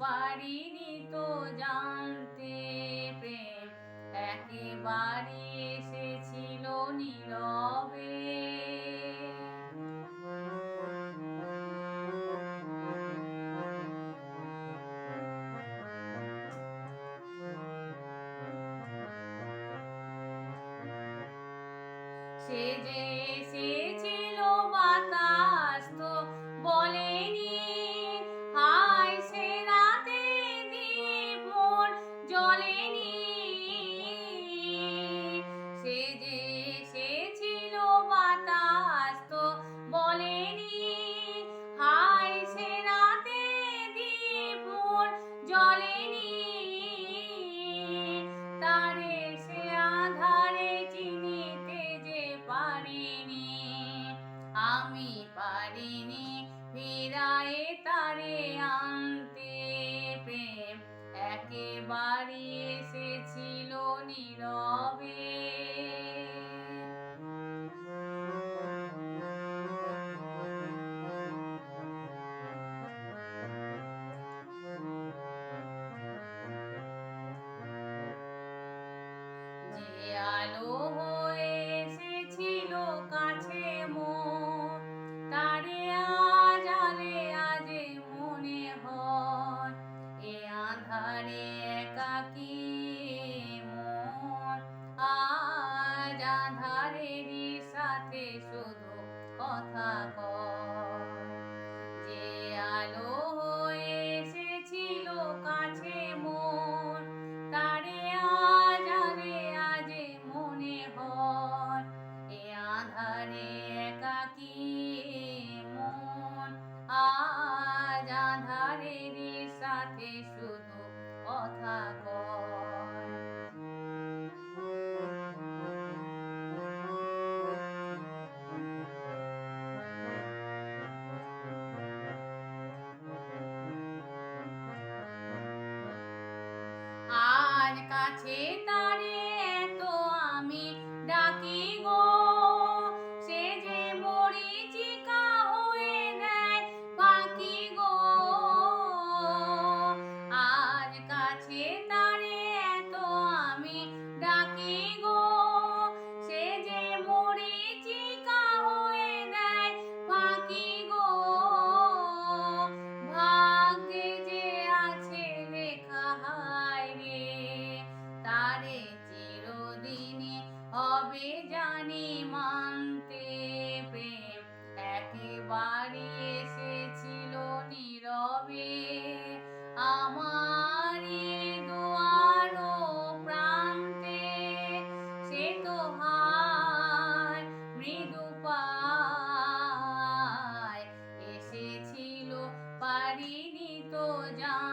পারিনি তো জানতে প্রেম। একেবারে এসেছিল নীরবে। সে যে এসেছিল আমি পারিনি। ফিরায়ে তারে আনতে প্রেম একেবারে কথা কয় যে আলো এসেছিল কাছে মন, তারে আজ আজে মনে হয় এ আধারে একাকি মন, আজ আধারেরই সাথে শুধু কথা কয় আজ কাছে তা বাড়ি এসেছিল নীরবে। আমার দুয়ার প্রান্তে সে তো হার মৃদু পায়। এসেছিল পারিনি তো জান